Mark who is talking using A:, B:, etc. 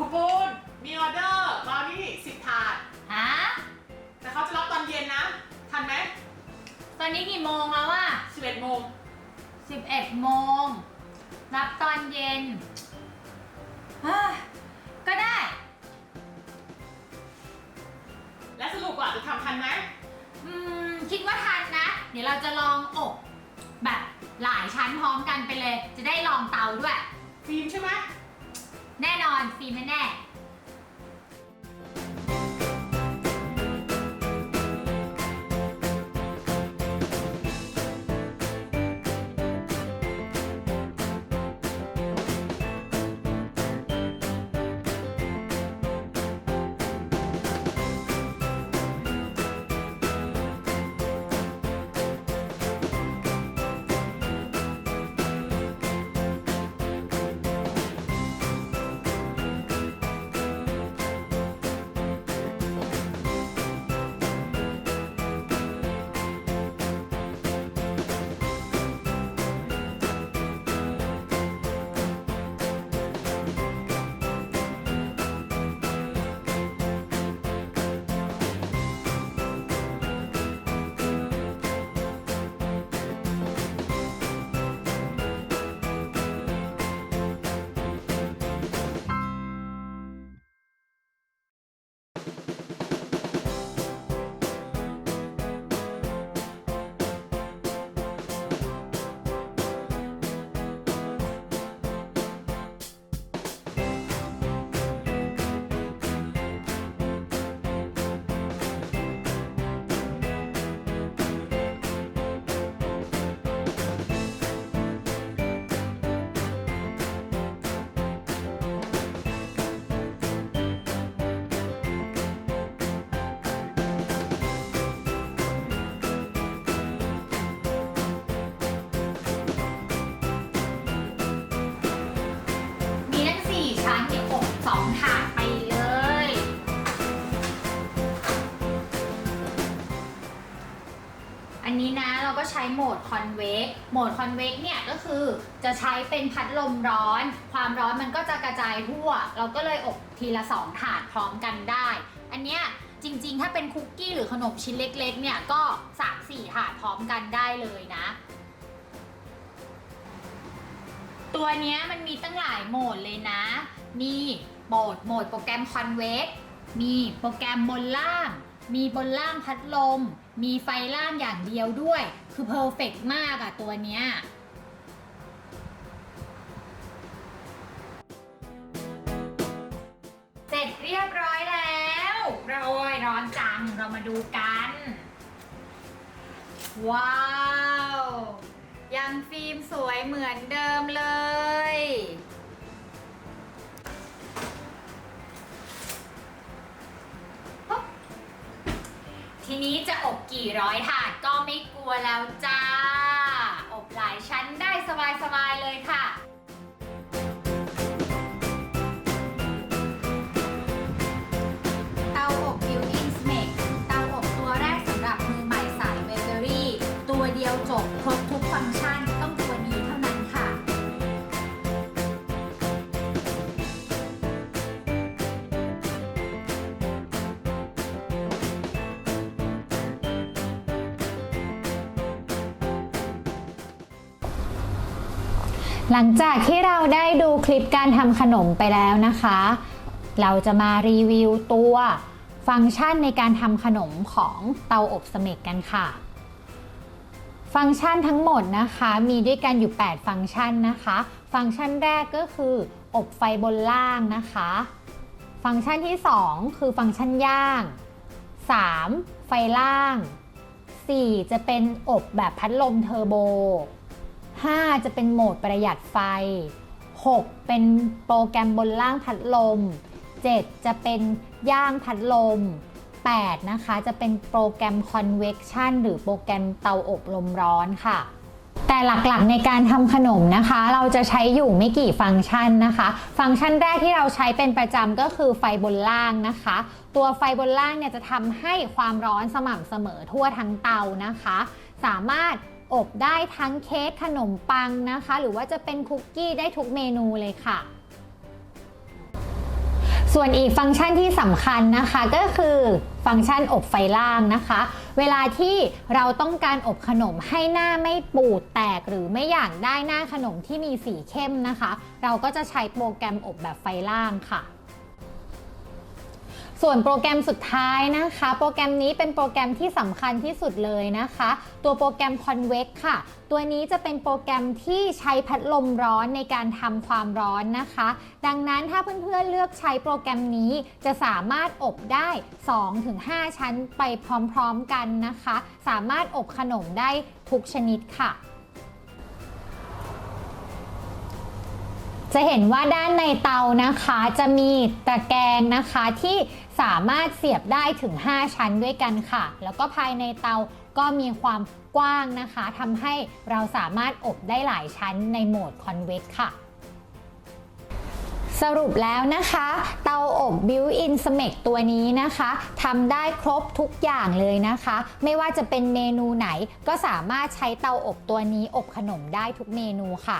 A: ครูปูนมีออเดอร์บราวนี่สิบถาด
B: ฮะ
A: แต่เขาจะรับตอนเย็นนะ ทันไหม
B: ตอนนี้กี่โมงแล้วอะ
A: สิบเอ็ดโมง
B: 11โมง รับตอนเย็นเฮ้ยก็ได้
A: และสรุปอะจะทำทันไหม
B: อืม คิดว่าทันนะ เดี๋ยวเราจะลองอบแบบหลายชั้นพร้อมกันไปเลย จะได้ลองเตาด้วย
A: ฟิล์มใช่ไหม
B: แน่นอนฟิล์มแน่ๆ ทั้งสี่ชั้นเก็บอกสองถาดไปเลย อันนี้นะเราก็ใช้โหมดคอนเวกโหมดคอนเวกเนี่ยก็คือจะใช้เป็นพัดลมร้อน ความร้อนมันก็จะกระจายทั่ว เราก็เลยอบทีละสองถาดพร้อมกันได้ อันเนี้ยจริงๆ ถ้าเป็นคุกกี้หรือขนมชิ้นเล็กๆ เนี่ยก็ 3-4 ถาดพร้อมกันได้เลยนะ ตัวเนี้ยมันมีตั้งหลายโหมดเลยนะ มีโหมดโหมดโปรแกรมคอนเวกมีโปรแกรมบนล่าง มีบนล่างพัดลม มีไฟล่างอย่างเดียวด้วย คือเพอร์เฟกมากอะตัวเนี้ยเสร็จเรียบร้อยแล้วโรยร้อนจังเรามาดูกัน ว้าว ยังฟิล์มสวยเหมือนเดิมเลย กี่ร้อยถาดก็ไม่กลัวแล้วจ้า อบหลายชั้นได้สบายๆเลยค่ะ หลังจากที่เราได้ดูคลิปการทำขนมไปแล้วนะคะ เราจะมารีวิวตัวฟังก์ชันในการทำขนมของเตาอบสเมกกันค่ะ ฟังก์ชันทั้งหมดนะคะมีด้วยกันอยู่ 8 ฟังก์ชันนะคะ ฟังก์ชันแรกก็คือ อบไฟบนล่างนะคะ ฟังก์ชันที่ 2 คือฟังก์ชันย่าง 3. ไฟล่าง 4. จะเป็นอบแบบพัดลมเทอร์โบ 5 จะเป็นโหมดประหยัดไฟ 6 เป็นโปรแกรมบนล่างพัดลม 7 จะเป็นย่างพัดลม 8 นะคะ จะเป็นโปรแกรม convection หรือโปรแกรมเตาอบลมร้อนค่ะ แต่หลักๆในการทำขนมนะคะ เราจะใช้อยู่ไม่กี่ฟังก์ชันนะคะ ฟังก์ชันแรกที่เราใช้เป็นประจำก็คือไฟบนล่างนะคะ ตัวไฟบนล่างเนี่ยจะทำให้ความร้อนสม่ำเสมอทั่วทั้งเตานะคะ สามารถ อบได้ทั้งเค้กขนมปังนะคะ หรือว่าจะเป็นคุกกี้ได้ทุกเมนูเลยค่ะส่วนอีกฟังก์ชันที่สำคัญนะคะก็คือฟังก์ชันอบไฟล่างนะคะ เวลาที่เราต้องการอบขนมให้หน้าไม่ปูดแตกหรือไม่อยากได้หน้าขนมที่มีสีเข้มนะคะ เราก็จะใช้โปรแกรมอบแบบไฟล่างค่ะ ส่วนโปรแกรมสุดท้ายนะคะ โปรแกรมนี้เป็นโปรแกรมที่สำคัญที่สุดเลยนะคะ ตัวโปรแกรม Convex ค่ะ ตัวนี้จะเป็นโปรแกรมที่ใช้พัดลมร้อนในการทำความร้อนนะคะ ดังนั้นถ้าเพื่อนๆเลือกใช้โปรแกรมนี้จะสามารถอบได้ 2-5 ชั้นไปพร้อมๆกันนะคะ สามารถอบขนมได้ทุกชนิดค่ะ จะเห็นว่าด้านในเตานะคะจะมีตะแกรงนะคะที่สามารถเสียบได้ถึง 5 ชั้นด้วยกันค่ะ แล้วก็ภายในเตาก็มีความกว้างนะคะทำให้เราสามารถอบได้หลายชั้นในโหมด Convex ค่ะสรุปแล้วนะคะ เตาอบ Built-in Smeg ตัวนี้นะคะทำได้ครบทุกอย่างเลยนะคะ ไม่ว่าจะเป็นเมนูไหนก็สามารถใช้เตาอบตัวนี้อบขนมได้ทุกเมนูค่ะ